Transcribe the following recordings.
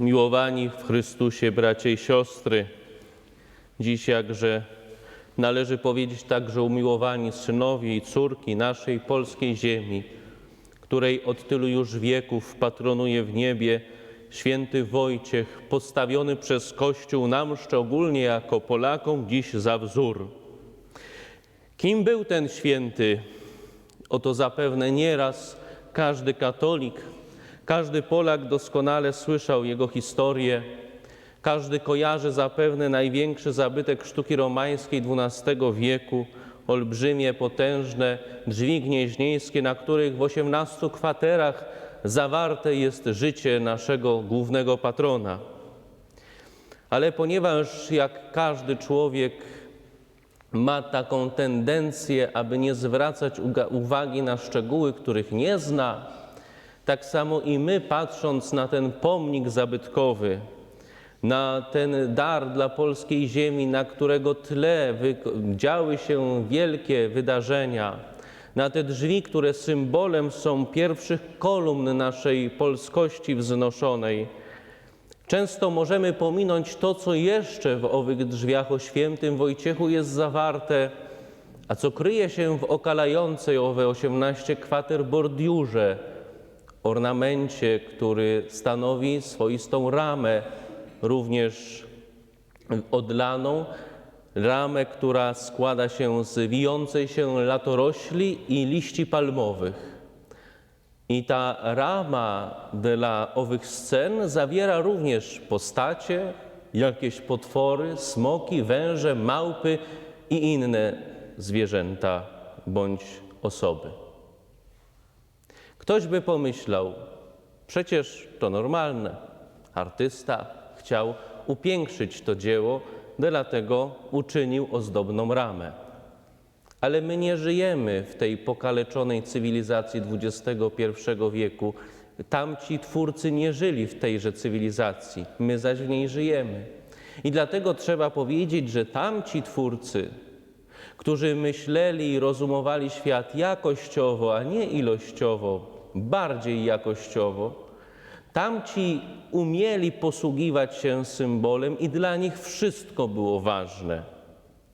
Miłowani w Chrystusie bracia i siostry, dziś jakże należy powiedzieć także umiłowani synowie i córki naszej polskiej ziemi, której od tylu już wieków patronuje w niebie święty Wojciech, postawiony przez Kościół nam szczególnie jako Polakom dziś za wzór. Kim był ten święty? Oto zapewne nieraz każdy katolik, każdy Polak doskonale słyszał jego historię. Każdy kojarzy zapewne największy zabytek sztuki romańskiej XII wieku, olbrzymie, potężne drzwi gnieźnieńskie, na których w osiemnastu kwaterach zawarte jest życie naszego głównego patrona. Ale ponieważ jak każdy człowiek ma taką tendencję, aby nie zwracać uwagi na szczegóły, których nie zna, tak samo i my, patrząc na ten pomnik zabytkowy, na ten dar dla polskiej ziemi, na którego tle działy się wielkie wydarzenia, na te drzwi, które symbolem są pierwszych kolumn naszej polskości wznoszonej, Często możemy pominąć to, co jeszcze w owych drzwiach o świętym Wojciechu jest zawarte, a co kryje się w okalającej owe 18 kwater bordiurze, ornamencie, który stanowi swoistą ramę, również odlaną, ramę, która składa się z wijącej się latorośli i liści palmowych. I ta rama dla owych scen zawiera również postacie, jakieś potwory, smoki, węże, małpy i inne zwierzęta bądź osoby. Ktoś by pomyślał, przecież to normalne. Artysta chciał upiększyć to dzieło, dlatego uczynił ozdobną ramę. Ale my nie żyjemy w tej pokaleczonej cywilizacji XXI wieku. Tamci twórcy nie żyli w tejże cywilizacji, my zaś w niej żyjemy. I dlatego trzeba powiedzieć, że tamci twórcy, którzy myśleli i rozumowali świat jakościowo, a nie ilościowo, bardziej jakościowo, tamci umieli posługiwać się symbolem i dla nich wszystko było ważne.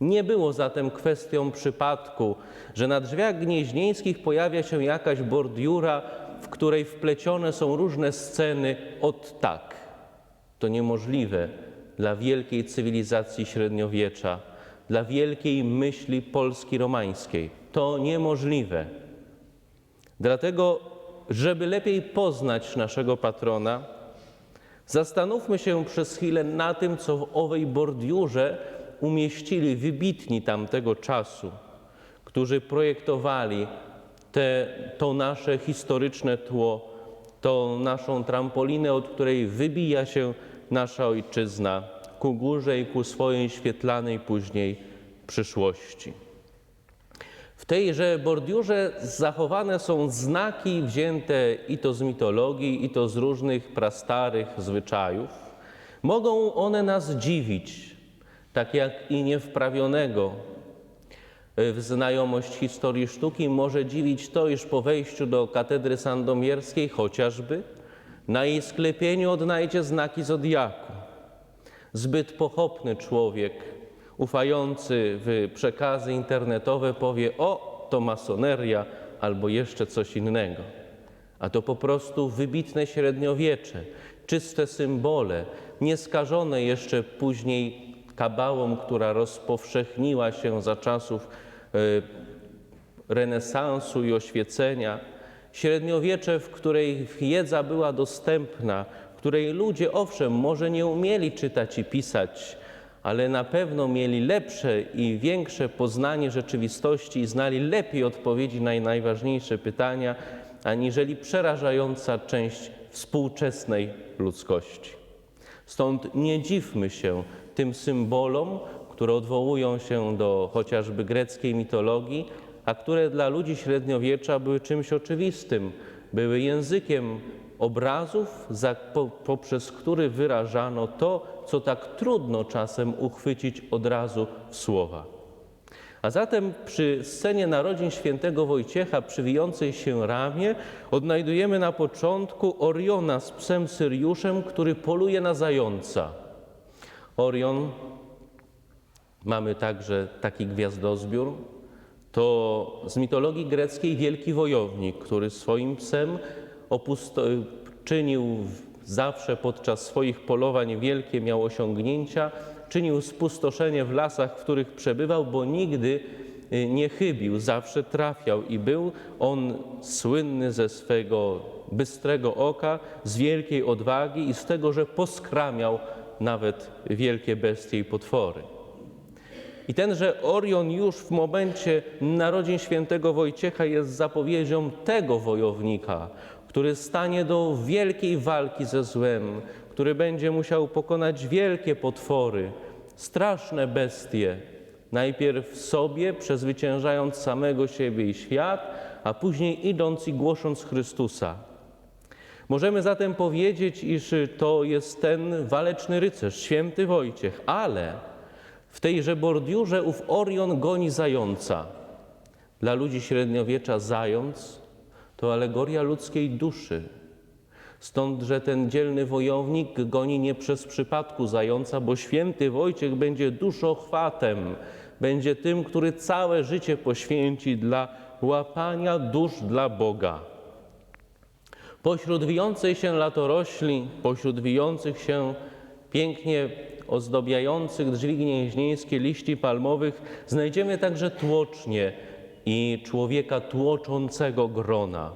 Nie było zatem kwestią przypadku, że na drzwiach gnieźnieńskich pojawia się jakaś bordiura, w której wplecione są różne sceny od tak. To niemożliwe dla wielkiej cywilizacji średniowiecza, dla wielkiej myśli Polski romańskiej. To niemożliwe. Dlatego, żeby lepiej poznać naszego patrona, zastanówmy się przez chwilę na tym, co w owej bordiurze umieścili wybitni tamtego czasu, którzy projektowali te, to nasze historyczne tło, tą naszą trampolinę, od której wybija się nasza ojczyzna ku górze i ku swojej świetlanej później przyszłości. W tejże bordiurze zachowane są znaki wzięte i to z mitologii, i to z różnych prastarych zwyczajów. Mogą one nas dziwić, tak jak i niewprawionego w znajomość historii sztuki może dziwić to, iż po wejściu do katedry sandomierskiej chociażby na jej sklepieniu odnajdzie znaki zodiaku. Zbyt pochopny człowiek, ufający w przekazy internetowe, powie: O, to masoneria albo jeszcze coś innego. A to po prostu wybitne średniowiecze, czyste symbole, nieskażone jeszcze później kabałą, która rozpowszechniła się za czasów e, renesansu i oświecenia. Średniowiecze, w której wiedza była dostępna, której ludzie, owszem, może nie umieli czytać i pisać, ale na pewno mieli lepsze i większe poznanie rzeczywistości i znali lepiej odpowiedzi na najważniejsze pytania, aniżeli przerażająca część współczesnej ludzkości. Stąd nie dziwmy się tym symbolom, które odwołują się do chociażby greckiej mitologii, a które dla ludzi średniowiecza były czymś oczywistym, były językiem obrazów, za, po, poprzez który wyrażano to, co tak trudno czasem uchwycić od razu w słowa. A zatem przy scenie narodzin świętego Wojciecha przy wijącej się ramie odnajdujemy na początku Oriona z psem Syriuszem, który poluje na zająca. Orion, mamy także taki gwiazdozbiór, to z mitologii greckiej wielki wojownik, który swoim psem czynił zawsze podczas swoich polowań wielkie miał osiągnięcia, czynił spustoszenie w lasach, w których przebywał, bo nigdy y, nie chybił, zawsze trafiał i był on słynny ze swego bystrego oka, z wielkiej odwagi i z tego, że poskramiał nawet wielkie bestie i potwory. I tenże Orion już w momencie narodzin świętego Wojciecha jest zapowiedzią tego wojownika, który stanie do wielkiej walki ze złem, który będzie musiał pokonać wielkie potwory, straszne bestie, najpierw sobie, przezwyciężając samego siebie i świat, a później idąc i głosząc Chrystusa. Możemy zatem powiedzieć, iż to jest ten waleczny rycerz, święty Wojciech, ale w tejże bordiurze ów Orion goni zająca. Dla ludzi średniowiecza zając to alegoria ludzkiej duszy. Stąd, że ten dzielny wojownik goni nie przez przypadku zająca, bo święty Wojciech będzie duszochwatem, będzie tym, który całe życie poświęci dla łapania dusz dla Boga. Pośród wijącej się latorośli, pośród wijących się pięknie ozdobiających drzwi gnieźnieńskie liści palmowych znajdziemy także tłocznie i człowieka tłoczącego grona.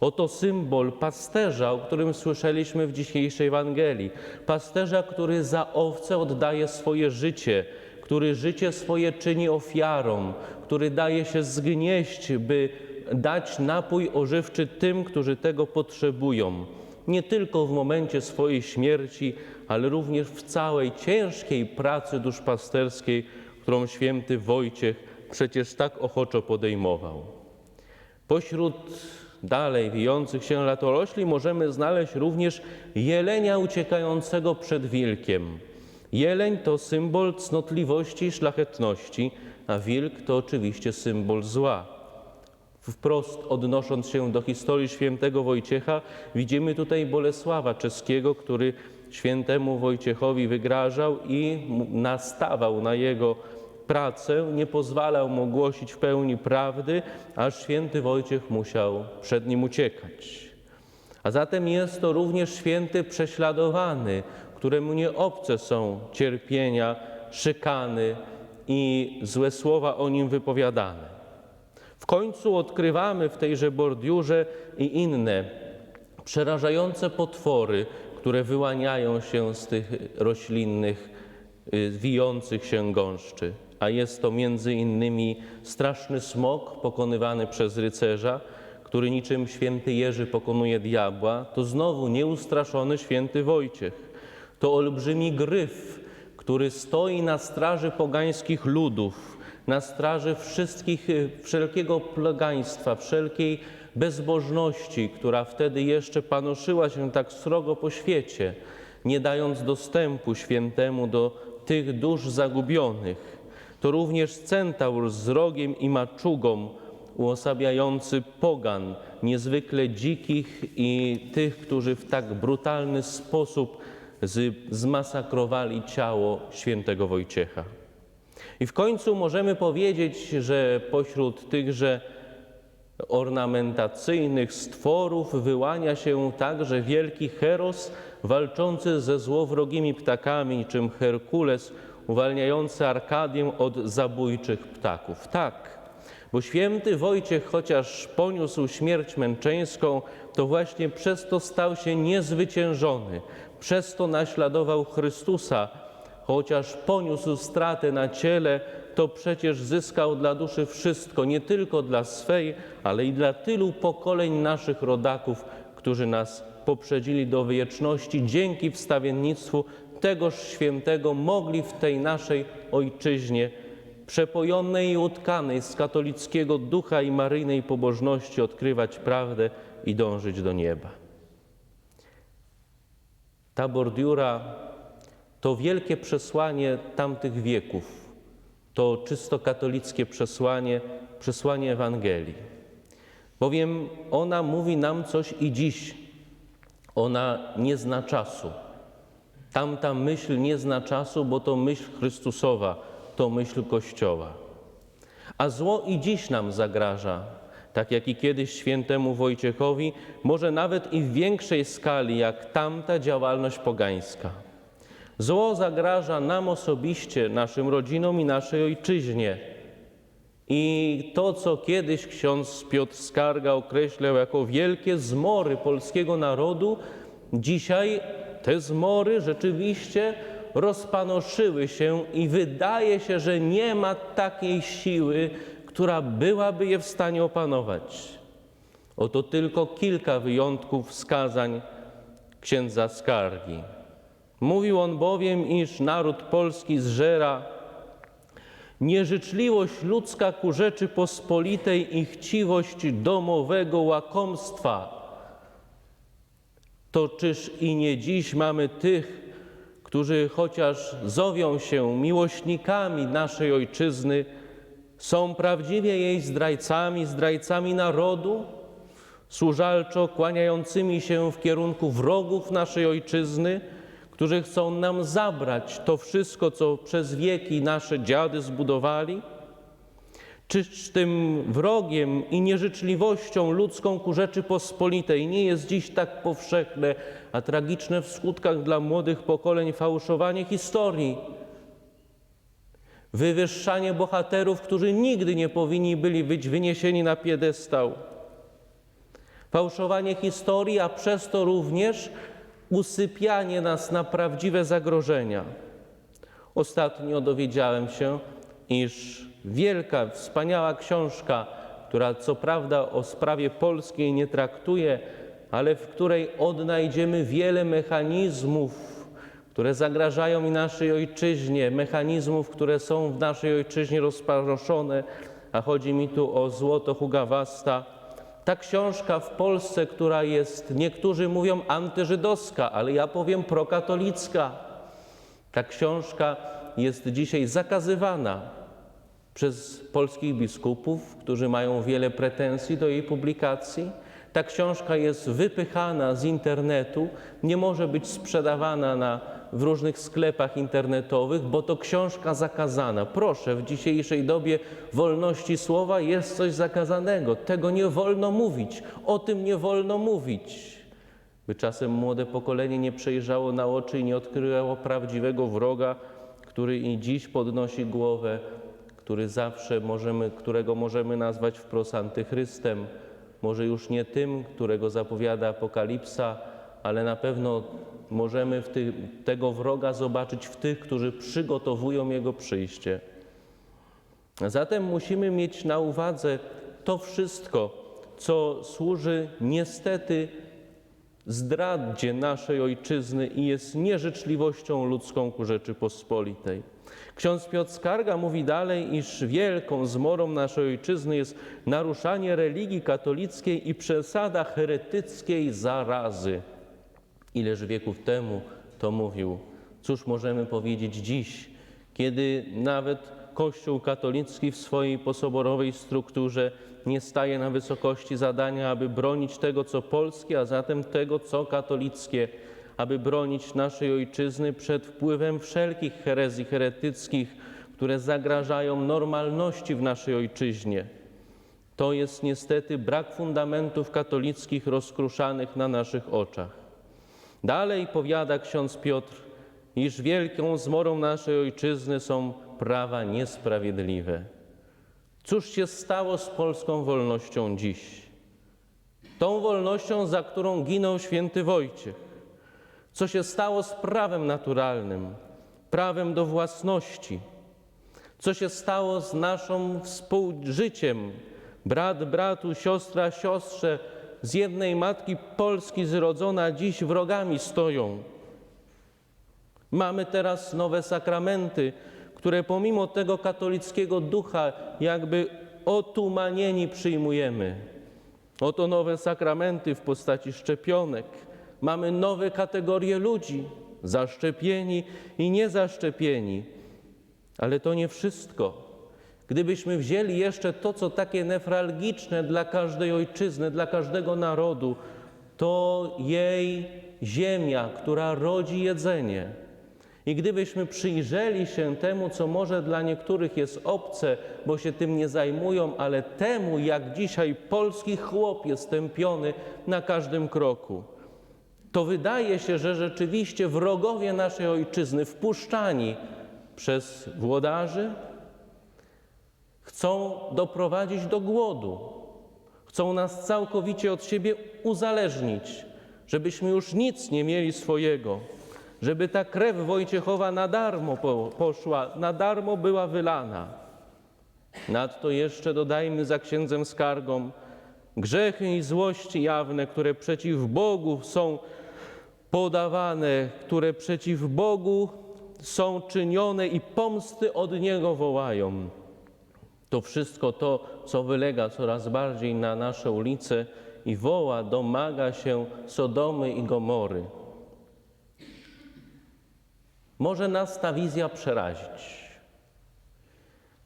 Oto symbol pasterza, o którym słyszeliśmy w dzisiejszej Ewangelii. Pasterza, który za owce oddaje swoje życie, który życie swoje czyni ofiarą, który daje się zgnieść, by dać napój ożywczy tym, którzy tego potrzebują. Nie tylko w momencie swojej śmierci, ale również w całej ciężkiej pracy duszpasterskiej, którą święty Wojciech przecież tak ochoczo podejmował. Pośród dalej wijących się latorośli możemy znaleźć również jelenia uciekającego przed wilkiem. Jeleń to symbol cnotliwości i szlachetności, a wilk to oczywiście symbol zła. Wprost odnosząc się do historii świętego Wojciecha, widzimy tutaj Bolesława Czeskiego, który świętemu Wojciechowi wygrażał i nastawał na jego pracę, nie pozwalał mu głosić w pełni prawdy, aż święty Wojciech musiał przed nim uciekać. A zatem jest to również święty prześladowany, któremu nie obce są cierpienia, szykany i złe słowa o nim wypowiadane. W końcu odkrywamy w tejże bordiurze i inne przerażające potwory, które wyłaniają się z tych roślinnych, wijących się gąszczy. A jest to między innymi straszny smok pokonywany przez rycerza, który niczym święty Jerzy pokonuje diabła, to znowu nieustraszony święty Wojciech. To olbrzymi gryf, który stoi na straży pogańskich ludów, na straży wszystkich, y, wszelkiego plegaństwa, wszelkiej bezbożności, która wtedy jeszcze panoszyła się tak srogo po świecie, nie dając dostępu świętemu do tych dusz zagubionych. To również centaur z rogiem i maczugą, uosabiający pogan, niezwykle dzikich i tych, którzy w tak brutalny sposób zmasakrowali ciało świętego Wojciecha. I w końcu możemy powiedzieć, że pośród tychże ornamentacyjnych stworów wyłania się także wielki Heros walczący ze złowrogimi ptakami, niczym Herkules uwalniający Arkadię od zabójczych ptaków. Tak, bo święty Wojciech, chociaż poniósł śmierć męczeńską, to właśnie przez to stał się niezwyciężony, przez to naśladował Chrystusa, chociaż poniósł stratę na ciele, to przecież zyskał dla duszy wszystko, nie tylko dla swej, ale i dla tylu pokoleń naszych rodaków, którzy nas poprzedzili do wieczności, dzięki wstawiennictwu tegoż świętego mogli w tej naszej ojczyźnie, przepojonej i utkanej z katolickiego ducha i maryjnej pobożności, odkrywać prawdę i dążyć do nieba. Ta bordiura to wielkie przesłanie tamtych wieków to czysto katolickie przesłanie, przesłanie Ewangelii. Bowiem ona mówi nam coś i dziś. Ona nie zna czasu. Tamta myśl nie zna czasu, bo to myśl Chrystusowa, to myśl Kościoła. A zło i dziś nam zagraża, tak jak i kiedyś świętemu Wojciechowi, może nawet i w większej skali jak tamta działalność pogańska. Zło zagraża nam osobiście, naszym rodzinom i naszej ojczyźnie. I to, co kiedyś ksiądz Piotr Skarga określał jako wielkie zmory polskiego narodu, dzisiaj te zmory rzeczywiście rozpanoszyły się i wydaje się, że nie ma takiej siły, która byłaby je w stanie opanować. Oto tylko kilka wyjątków wskazań księdza Skargi. Mówił on bowiem, iż naród polski zżera nieżyczliwość ludzka ku rzeczy pospolitej i chciwość domowego łakomstwa. To czyż i nie dziś mamy tych, którzy chociaż zowią się miłośnikami naszej ojczyzny, są prawdziwie jej zdrajcami, zdrajcami narodu, służalczo kłaniającymi się w kierunku wrogów naszej ojczyzny, którzy chcą nam zabrać to wszystko, co przez wieki nasze dziady zbudowali? Czyż tym wrogiem i nieżyczliwością ludzką ku Rzeczypospolitej nie jest dziś tak powszechne, a tragiczne w skutkach dla młodych pokoleń fałszowanie historii? Wywyższanie bohaterów, którzy nigdy nie powinni byli być wyniesieni na piedestał. Fałszowanie historii, a przez to również usypianie nas na prawdziwe zagrożenia. Ostatnio dowiedziałem się, iż wielka, wspaniała książka, która co prawda o sprawie polskiej nie traktuje, ale w której odnajdziemy wiele mechanizmów, które zagrażają i naszej ojczyźnie, mechanizmów, które są w naszej ojczyźnie rozparoszone, a chodzi mi tu o złoto Hugawasta. Ta książka w Polsce, która jest, niektórzy mówią antyżydowska, ale ja powiem prokatolicka. Ta książka jest dzisiaj zakazywana przez polskich biskupów, którzy mają wiele pretensji do jej publikacji. Ta książka jest wypychana z internetu, nie może być sprzedawana na, w różnych sklepach internetowych, bo to książka zakazana. Proszę, w dzisiejszej dobie wolności słowa jest coś zakazanego. Tego nie wolno mówić, o tym nie wolno mówić. By czasem młode pokolenie nie przejrzało na oczy i nie odkryło prawdziwego wroga, który i dziś podnosi głowę, który zawsze możemy, którego możemy nazwać wprost antychrystem, może już nie tym, którego zapowiada Apokalipsa, ale na pewno możemy w ty, tego wroga zobaczyć w tych, którzy przygotowują jego przyjście. Zatem musimy mieć na uwadze to wszystko, co służy niestety zdradzie naszej ojczyzny i jest nieżyczliwością ludzką ku Rzeczypospolitej. Ksiądz Piotr Skarga mówi dalej, iż wielką zmorą naszej ojczyzny jest naruszanie religii katolickiej i przesada heretyckiej zarazy. Ileż wieków temu to mówił. Cóż możemy powiedzieć dziś, kiedy nawet Kościół katolicki w swojej posoborowej strukturze nie staje na wysokości zadania, aby bronić tego, co polskie, a zatem tego, co katolickie, aby bronić naszej ojczyzny przed wpływem wszelkich herezji heretyckich, które zagrażają normalności w naszej ojczyźnie. To jest niestety brak fundamentów katolickich rozkruszanych na naszych oczach. Dalej powiada ksiądz Piotr, iż wielką zmorą naszej ojczyzny są prawa niesprawiedliwe. Cóż się stało z polską wolnością dziś? Tą wolnością, za którą ginął święty Wojciech. Co się stało z prawem naturalnym, prawem do własności? Co się stało z naszym współżyciem? Brat bratu, siostra siostrze, z jednej matki Polski zrodzona, dziś wrogami stoją. Mamy teraz nowe sakramenty, które pomimo tego katolickiego ducha jakby otumanieni przyjmujemy. Oto nowe sakramenty w postaci szczepionek. Mamy nowe kategorie ludzi, zaszczepieni i niezaszczepieni. Ale to nie wszystko. Gdybyśmy wzięli jeszcze to, co takie newralgiczne dla każdej ojczyzny, dla każdego narodu, to jej ziemia, która rodzi jedzenie. I gdybyśmy przyjrzeli się temu, co może dla niektórych jest obce, bo się tym nie zajmują, ale temu, jak dzisiaj polski chłop jest tępiony na każdym kroku, to wydaje się, że rzeczywiście wrogowie naszej ojczyzny, wpuszczani przez włodarzy, chcą doprowadzić do głodu. Chcą nas całkowicie od siebie uzależnić, żebyśmy już nic nie mieli swojego, żeby ta krew Wojciechowa na darmo po, poszła, na darmo była wylana. Nadto jeszcze dodajmy za księdzem skargą grzechy i złości jawne, które przeciw Bogu są podawane, które przeciw Bogu są czynione i pomsty od Niego wołają. To wszystko to, co wylega coraz bardziej na nasze ulice i woła, domaga się Sodomy i Gomory. Może nas ta wizja przerazić,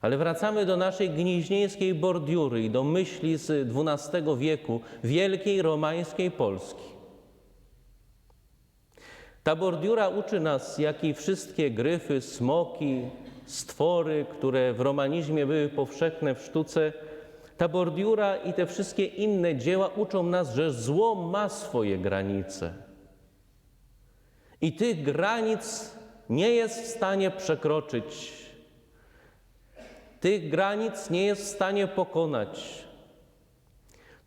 ale wracamy do naszej gniźnieńskiej bordiury i do myśli z XII wieku, wielkiej romańskiej Polski. Ta bordiura uczy nas, jak i wszystkie gryfy, smoki, stwory, które w romanizmie były powszechne w sztuce, ta bordiura i te wszystkie inne dzieła uczą nas, że zło ma swoje granice. I tych granic nie jest w stanie przekroczyć. Tych granic nie jest w stanie pokonać.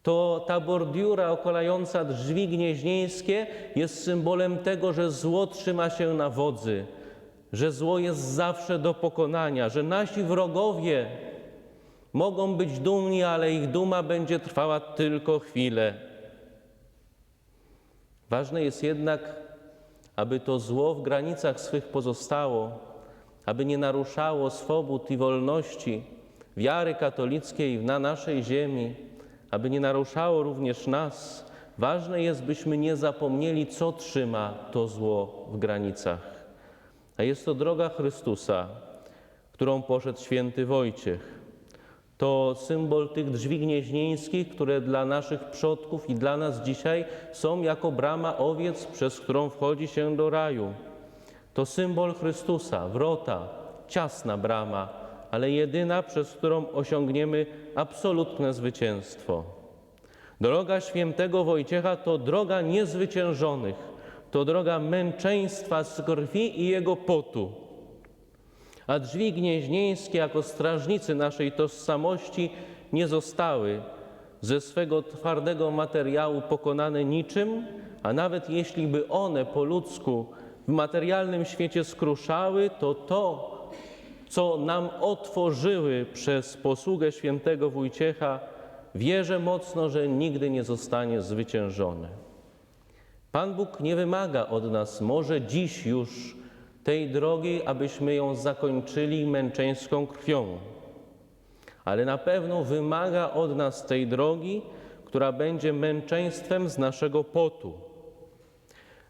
To ta bordiura okolająca drzwi gnieźnieńskie jest symbolem tego, że zło trzyma się na wodzy, że zło jest zawsze do pokonania, że nasi wrogowie mogą być dumni, ale ich duma będzie trwała tylko chwilę. Ważne jest jednak, aby to zło w granicach swych pozostało, aby nie naruszało swobód i wolności wiary katolickiej na naszej ziemi, aby nie naruszało również nas. Ważne jest, byśmy nie zapomnieli, co trzyma to zło w granicach. A jest to droga Chrystusa, którą poszedł święty Wojciech. To symbol tych drzwi gnieźnieńskich, które dla naszych przodków i dla nas dzisiaj są jako brama owiec, przez którą wchodzi się do raju. To symbol Chrystusa, wrota, ciasna brama, ale jedyna, przez którą osiągniemy absolutne zwycięstwo. Droga świętego Wojciecha to droga niezwyciężonych, to droga męczeństwa z krwi i jego potu. A drzwi gnieźnieńskie, jako strażnicy naszej tożsamości, nie zostały ze swego twardego materiału pokonane niczym, a nawet jeśli by one po ludzku w materialnym świecie skruszały, to to, co nam otworzyły przez posługę świętego Wójciecha, wierzę mocno, że nigdy nie zostanie zwyciężone. Pan Bóg nie wymaga od nas, może dziś już, tej drogi, abyśmy ją zakończyli męczeńską krwią, ale na pewno wymaga od nas tej drogi, która będzie męczeństwem z naszego potu.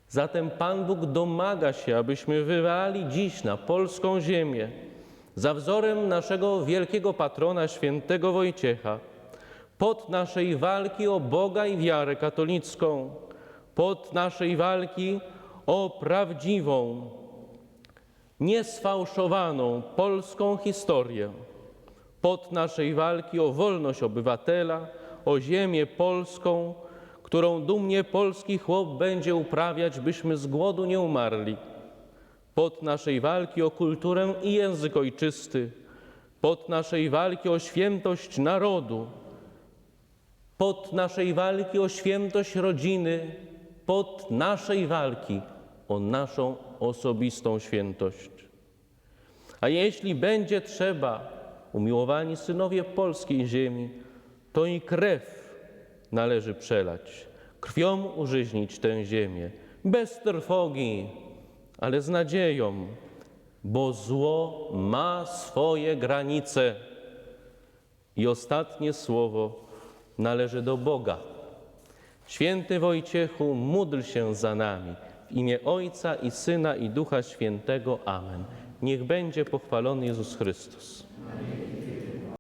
Zatem Pan Bóg domaga się, abyśmy wywali dziś na polską ziemię, za wzorem naszego wielkiego patrona, świętego Wojciecha, pod naszej walki o Boga i wiarę katolicką, pod naszej walki o prawdziwą, niesfałszowaną polską historię, pod naszej walki o wolność obywatela, o ziemię polską, którą dumnie polski chłop będzie uprawiać, byśmy z głodu nie umarli, pod naszej walki o kulturę i język ojczysty, pod naszej walki o świętość narodu, pod naszej walki o świętość rodziny, pod naszej walki o naszą osobistą świętość. A jeśli będzie trzeba, umiłowani synowie polskiej ziemi, to i krew należy przelać, krwią użyźnić tę ziemię, bez trwogi, ale z nadzieją, bo zło ma swoje granice. I ostatnie słowo należy do Boga. Święty Wojciechu, módl się za nami. W imię Ojca i Syna i Ducha Świętego. Amen. Niech będzie pochwalony Jezus Chrystus.